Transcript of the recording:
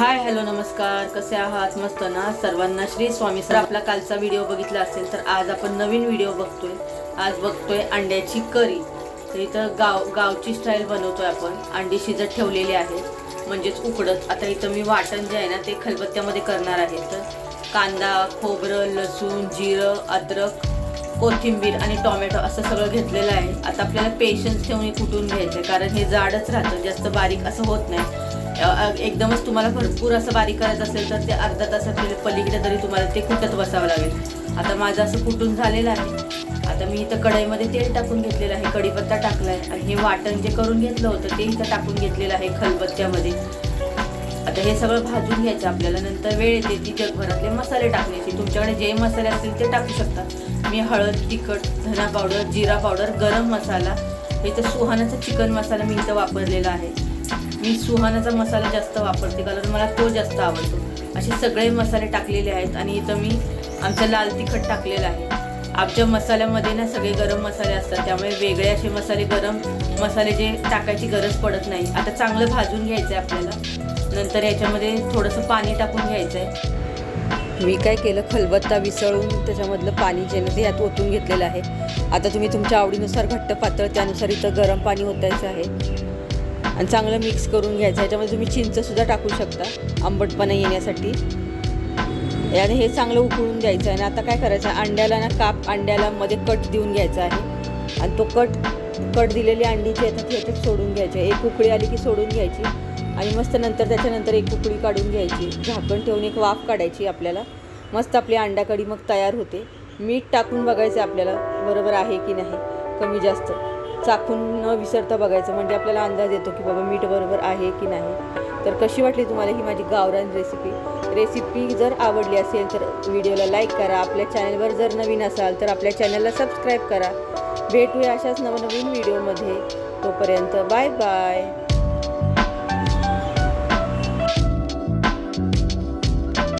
Hi hello नमस्कार. कसे आहात? मस्त ना? सर्वांना श्री स्वामी सर आपला कालचा व्हिडिओ बघितला असेल तर आज आपण नवीन व्हिडिओ बघतोय. आज बघतोय अंड्याची करी. तर इथं गाव गावची स्टाईल बनवतोय आपण. अंडी शिजत ठेवलेली आहेत. म्हणजेच उकडत. आता इथं मी वाटण जे आहे ना ते खलबत्त्यामध्ये करणार आहे. तर कांदा खोबरं लसूण जिरं अद्रक कोथिंबीर आणि टोमॅटो असं सगळं घेतलेलं आहे. आता आपल्याला पेशन्स ठेवून हे कुटून घ्यायचं आहे कारण हे जाडच राहतं जास्त बारीक असं होत नाही. एकदमच तुम्हाला भरपूर असं बारीक करायचं असेल तर ते अर्धा तासात पलीकडे तरी तुम्हाला ते कुटत बसावं लागेल. आता माझं असं कुटून झालेलं आहे. आता मी इथं कढईमध्ये तेल टाकून घेतलेलं आहे कढीपत्ता टाकला आहे आणि हे वाटण जे करून घेतलं होतं ते इथं टाकून घेतलेलं आहे खलबत्त्यामध्ये. आता हे सगळं भाजून घ्यायचं आपल्याला नंतर वेळ येते ती जगभरातले मसाले टाकण्याची तुमच्याकडे जे मसाले असतील ते टाकू शकता. मी हळद तिखट धना पावडर जिरा पावडर गरम मसाला. इथं सुहानाचा चिकन मसाला मी इथं वापरलेला आहे. मी सुहानाचा मसाला जास्त वापरते कारण मला तो जास्त आवडतो. असे सगळे मसाले टाकलेले आहेत आणि इथं मी आमचं लाल तिखट टाकलेलं आहे. आमच्या मसाल्यामध्ये ना सगळे गरम मसाले असतात त्यामुळे वेगळे असे मसाले गरम मसाले जे टाकायची गरज पडत नाही. आता चांगलं भाजून घ्यायचं आहे आपल्याला. नंतर याच्यामध्ये थोडंसं पाणी टाकून घ्यायचं आहे मी काय केलं खलबत्ता विसळून त्याच्यामधलं पाणी जे ना ते यात ओतून घेतलेलं आहे. आता तुम्ही तुमच्या आवडीनुसार घट्ट पातळ त्यानुसार इथं गरम पाणी ओतायचं आहे. आणि चांगलं मिक्स करून घ्यायचं याच्यामध्ये तुम्ही चिंचसुद्धा टाकू शकता आंबटपणा येण्यासाठी. आणि हे चांगलं उकळून द्यायचं आहे. आणि आता काय करायचं आहे? अंड्याला ना काप अंड्याला मध्ये कट देऊन घ्यायचा आहे. आणि तो कट कट दिलेली अंडी जी येतात ती याच्यात सोडून घ्यायची एक उकळी आली की सोडून घ्यायची. आणि मस्त नंतर त्याच्यानंतर एक उकळी काढून घ्यायची. झाकण ठेवून एक वाफ काढायची आपल्याला. मस्त आपली अंड्याकडी मग तयार होते. मीठ टाकून बघायचं आपल्याला बरोबर आहे की नाही. कमी जास्त. चाकून न विसरता बघायचं. म्हणजे आपल्याला अंदाज येतो की बाबा मीठ बरोबर आहे की नाही. तर कशी वाटली तुम्हाला ही माझी गावरान रेसिपी रेसिपी जर आवडली असेल तर व्हिडिओला लाईक करा. आपल्या चॅनलवर जर नवीन असाल तर आपल्या चॅनलला सबस्क्राईब करा. भेटूया अशाच नवनवीन व्हिडिओमध्ये तोपर्यंत बाय बाय